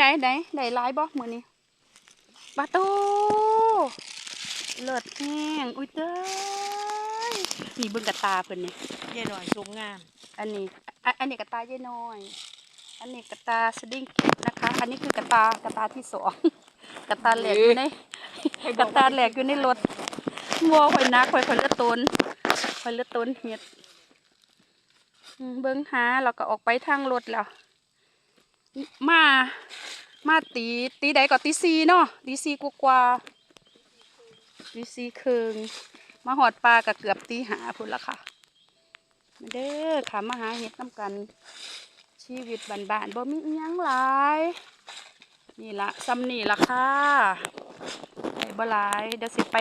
ไดไหนได้หลายบ่มื้อนี้บาโตเลิศแห้งอุ้ยเต้ยนี่เบิ่งกระตาเพิ่นนี่ยายหน่อยชมงาม อันนี้อันอันนี้กระตายายน้อย อันนี้กระตาสดิ้งกิดนะคะ อันนี้คือกระตากระตาที่สองกระตาแหลกอยู่ในกระตาแหลกอยู่ในรถงัวข่อยนักข่อยข่อยเลือดตนข่อยเลือดตนเฮ็ดอืมเบิ่งหาเราก็ออกไปทางรถแล้ว มา มาตีตีใดก็ตีซีเนาะตีซีกว่าตีซีครึ่งมาหอดปลาก็เกือบตีหาพุ่นละค่ะมาเด้อค่ะมาหาเห็ดน้ำกันชีวิตบ้านๆบ่มีอิหยังหลายนี่ละซ้ำนี่ละค่ะไอ้บ่หลายเดี๋ยวสิไป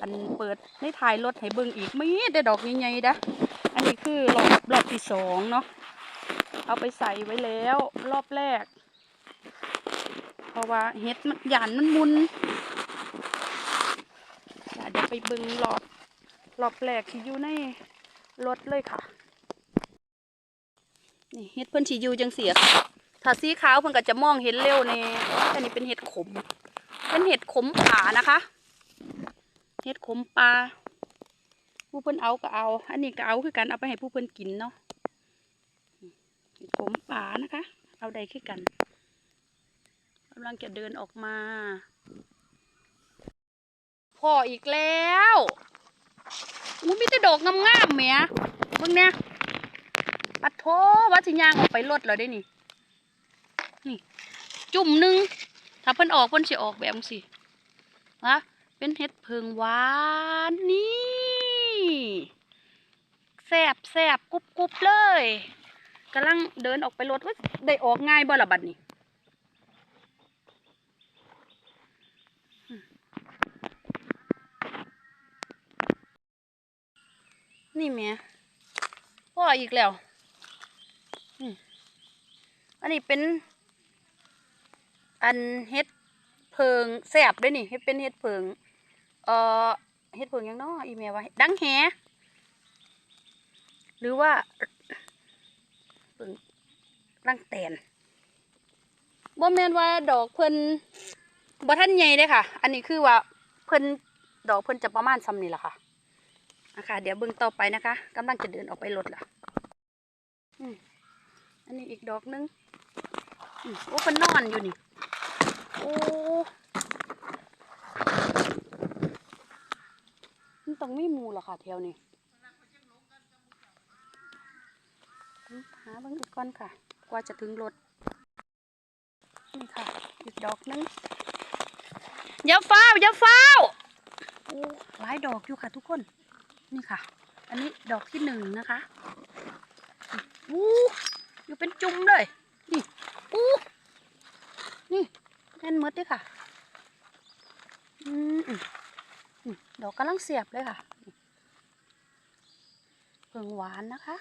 อันเปิดในถ่ายรถให้เบิ่งอีกมีได้ดอกใหญ่ๆเด้ออันนี้คือรอบรอบที่สองเนาะ เอาไปใส่ไว้แล้วรอบแรก เพราะว่าเห็ดมันหยานมันมุนเดี๋ยวไปบิ่งรอบรอบแรกที่อยู่ในรถเลยค่ะ นี่เห็ดเพิ่นสีอยู่จังเสียค่ะถ้าสีขาวเพิ่นก็จะมองเห็นเร็วนี่อันนี้เป็นเห็ดขม เป็นเห็ดขมป่านะคะ เห็ดขมปลาผู้เพิ่นเอาก็เอา อันนี้ก็เอาคือกันเอาไปให้ผู้เพิ่นกินเนาะ มป่านะคะ เอาได้คือกันกำลังจะเดินออกมา พ่ออีกแล้วอู้มีแต่ดอกงามๆแหมเบิ่งเนี่ยปัดโทวัดสิย่างออกไปรถแล้วได้นี่นี่ จุ่มหนึง ถ้าเพิ่นออกเพิ่นสิออกแบบสิวะเป็นเห็ดเพิงหวานนี่แซบแซบกรุบกรุบเลย กำลังเดินออกไปรถว่าได้ออกง่ายบ่ละบัดนี้นี่แม่พ่ออีกแล้ว อันนี้เป็น อันเฮ็ดเพิงแสบด้วยนี่เฮ็ดเป็นเฮ็ดเพิง เอ่อเฮ็ดเพิงยังเนาะอีเมลว่าดังแหหรือว่า พิงรังแตนบ่แม่นว่าดอกเพิ่นบ่ทันใหญ่เด้ค่ะ อันนี้คือว่าเพิ่นดอกเพิ่นจะประมาณซ้ำนี่แหละค่ะนะคะเดี๋ยวเบิ่งต่อไปนะคะกำลังจะเดินออกไปรถละอันนี้อีกดอกนึงโอ้เป็นนอนอยู่นี่โอ้มันต้องมีมูเหรอค่ะแถวนี้อืม หาเบิ่งอีกก่อนค่ะ กว่าจะถึงรถ นี่ค่ะ อีกดอกนึงอย่าฟ้าวอย่าฟ้าวโอ้หลายดอกอยู่ค่ะทุกคน นี่ค่ะ อันนี้ดอกที่หนึ่งนะคะอู้อยู่เป็นจุ่มเลย นี่อู้นี่แน่นหมดเลยค่ะอืมอืมอืมดอกกำลังเสียบเลยค่ะนี่เพิ่งหวานนะคะ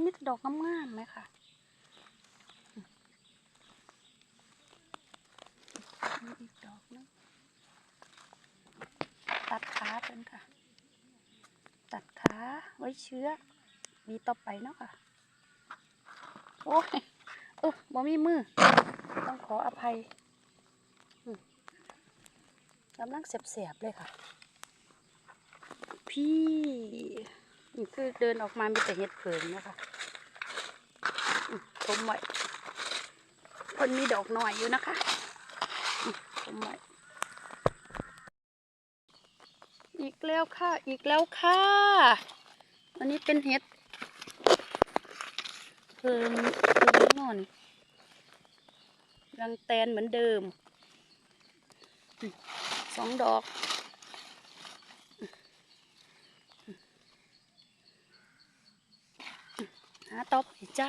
มีแต่ดอกงามๆไหมค่ะมีอีกดอกนึงตัดขาเป็นค่ะ ตัดขาไว้เชื้อ มีต่อไปเนาะค่ะ โอ้ยเออบ่มีมือ ต้องขออภัยกำลังเสียบๆเลยค่ะ พี่ นี่คือเดินออกมามีแต่เห็ดเผิงนะคะอืมชมไว้คนมีดอกหน่อยอยู่นะคะอืมชมไว้อีกแล้วค่ะ อีกแล้วค่ะอันนี้เป็นเห็ดเพิ่มเพิ่มนอนรังแตนเหมือนเดิม สองดอกอืมอืม หาตบอีจ้า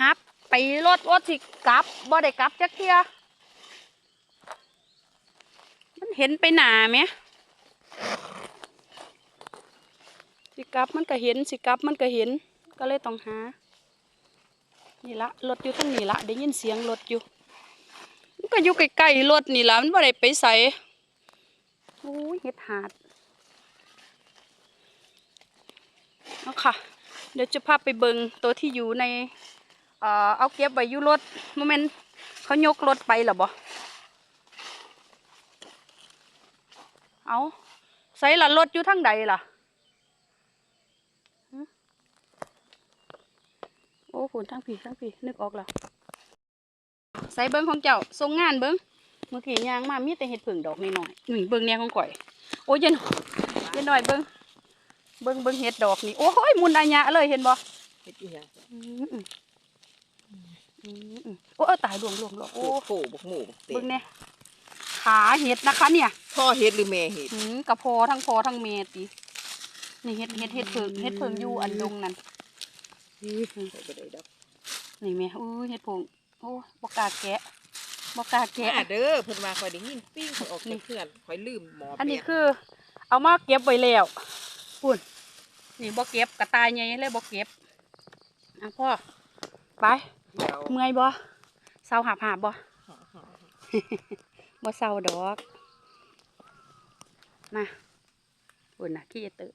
ฮับไปรถรถสิกลับบ่ได้กลับจักเทียมันเห็นไปหนาไหมสิกลับมันก็เห็นสิกลับมันก็เห็น ก็เลยต้องหา นี่ละรถอยู่ทั้งนี้ละได้ยินเสียงรถอยู่มันก็อยู่ใกล้ๆรถนี่ละมันบ่ได้ไปใส่โอ้ยเห็ดหาดเอาค่ะ ดี๋ยวจะพาไปเบิงตัวที่อยู่ในเอ่อเอาเก็บไว้อยู่รถโมเมนเขายกรถไปหรอบ่เอาใส่ละรถอยู่ทางใดล่ะโอ้ฝนทั้งผีทั้งผีนึกออกแล้วใส่เบิ้งของเจ้าทรงงานเบิ้งเมื่อกี้ยางมามีแต่เห็ดผึ่งดอกน้อยหนึ่งเบิ้งแนวของข่อย โอ้ยเย็นเย็นหน่อยเบิ้ง เบิ้งเบิ้งเห็ดดอกนี่โอ้ยมุนอายะเลยเห็นบ่เฮ็ดอีหยังอืมอืมอืมอืมโอ้เออตายหลวงหลวงหลวงโอ้โอ้โหบักหมูบักเตะเบิ่งเนี่ยขาเห็ดนะคะ เนี่ยพ่อเฮ็ดหรือแม่เฮ็ดหืมกระพอทั้งพอทั้งเมตินี่เห็ดเห็ดเห็ดเพิงเห็ดเพิงอยู่อันดงนั่นใส่บ่ได้ดอกนี่แม่อู้เห็ดเพิงโอ้บกล้าแกะบกล้าแกะแกะเด้อเพิ่นว่าข่อยได้ยินปิ้งข่อยออกจากเพื่อนข่อยลืมหมออันนี้แปลกคือ เอามาเก็บไว้แล้ว ปุ่นนี่บ่เก็บกระต่ายใหญ่เลยบ่เก็บเอะพ่อไปเดี๋ยวเมื่อยบ่เศร้าหาบหาบบ่บ่เศร้าดอก มาอุ่นนะขี้เตอ